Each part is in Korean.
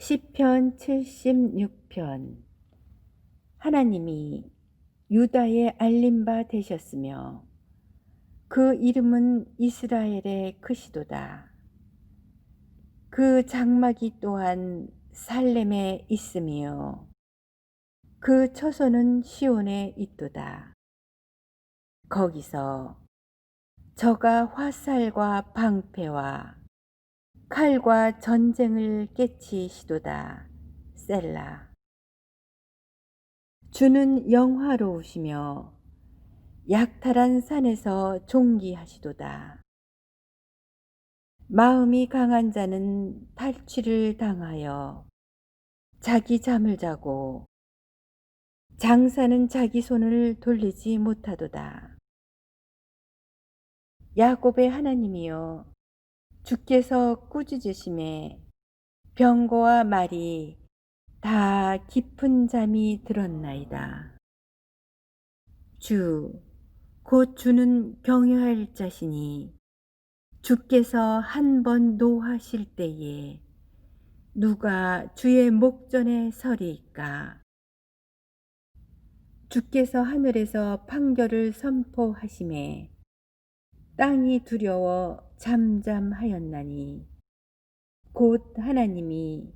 시편 76편 하나님이 유다의 알림바 되셨으며 그 이름은 이스라엘의 크시도다. 그 장막이 또한 살렘에 있으며 그 처소는 시온에 있도다. 거기서 저가 화살과 방패와 칼과 전쟁을 깨치시도다. 셀라. 주는 영화로우시며 약탈한 산에서 종기하시도다. 마음이 강한 자는 탈취를 당하여 자기 잠을 자고 장사는 자기 손을 돌리지 못하도다. 야곱의 하나님이여 주께서 꾸짖으심에 병거와 말이 다 깊은 잠이 들었나이다. 주, 곧 주는 경유할 자시니 주께서 한 번 노하실 때에 누가 주의 목전에 서리이까? 주께서 하늘에서 판결을 선포하심에 땅이 두려워 잠잠하였나니 곧 하나님이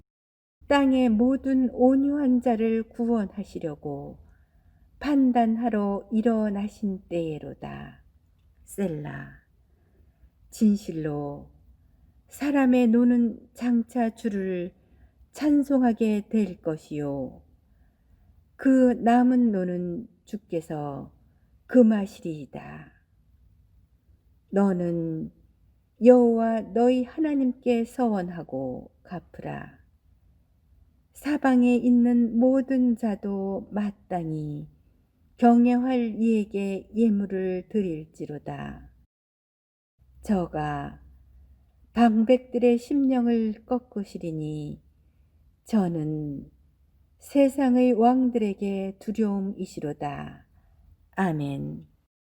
땅의 모든 온유한 자를 구원하시려고 판단하러 일어나신 때에로다. 셀라. 진실로 사람의 노는 장차 주를 찬송하게 될 것이요. 그 남은 노는 주께서 금하시리이다. 너는 여호와 너희 하나님께 서원하고 갚으라. 사방에 있는 모든 자도 마땅히 경외할 이에게 예물을 드릴지로다. 저가 방백들의 심령을 꺾으시리니 저는 세상의 왕들에게 두려움이시로다. 아멘.